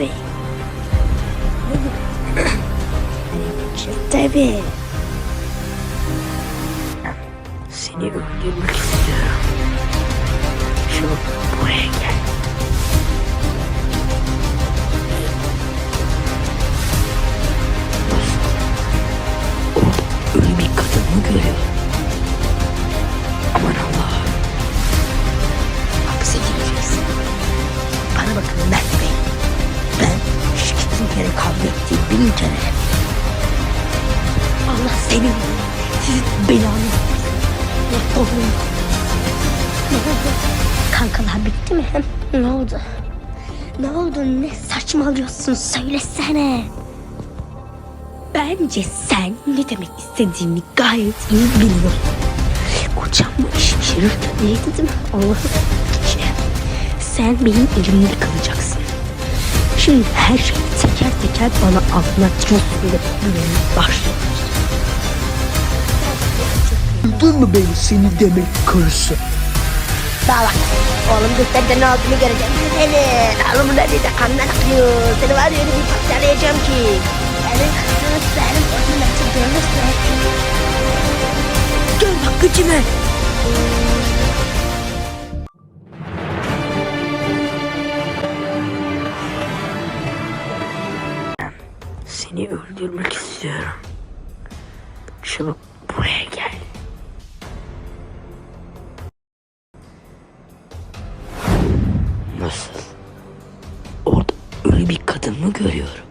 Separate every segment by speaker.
Speaker 1: Tabii. Tabii. Seni öldürmek istiyorum. Gel. Kere kavga ettiği bin kere. Allah senin, sizin belanı. Allah? Kankalar bitti mi? Ne oldu? Ne oldu? Ne saçmalıyorsun? Söylesene. Bence sen ne demek istediğini gayet iyi biliyorsun. Kocam bu iş pişirirken ne dedim? Allah'ım. Sen benim elimde kalacaksın. Şimdi her şeyi teker teker bana anlatıyorsun ve güvenip başlıyorsun.
Speaker 2: Duydun mu beni seni demek karısı?
Speaker 1: Daha bak. Oğlum gösteride ne olduğunu göreceğim. Senin oğlumun elinde kanlar akıyor. Seni var ya öyle bir parçalayacağım ki. Senin kanını senin gözünün açıldığını söyleyeyim. Gel bak gücüme. Seni öldürmek istiyorum. Çabuk buraya gel. Nasıl? Orada ölü bir kadın mı görüyorum?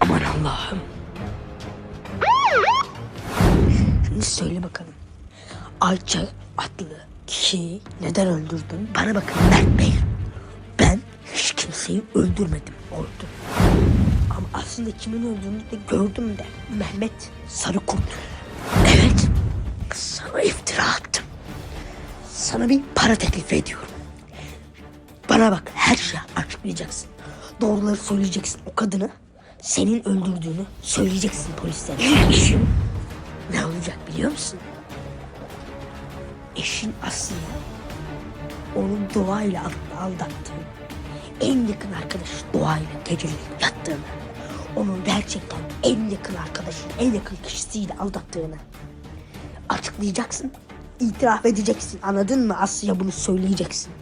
Speaker 1: Aman Allah'ım. Şimdi söyle bakalım. Ayça adlı kişiyi neden öldürdün? Bana bakın Bey. Ben hiç kimseyi öldürmedim. Oldu. Aslında kimin öldüğünü de gördüm de. Mehmet Sarıkurt. Evet. Sana iftira attım. Sana bir para teklif ediyorum. Bana bak her şeyi açıklayacaksın. Doğruları söyleyeceksin o kadını. Senin öldürdüğünü söyleyeceksin polislere. Ne olacak biliyor musun? Eşin Aslı'yı onun doğayla aldattığını, en yakın arkadaşı doğayla geceleri yattığını, onun gerçekten en yakın arkadaşın, en yakın kişisiyle aldattığını açıklayacaksın. itiraf edeceksin. Anladın mı? Aslı'ya bunu söyleyeceksin.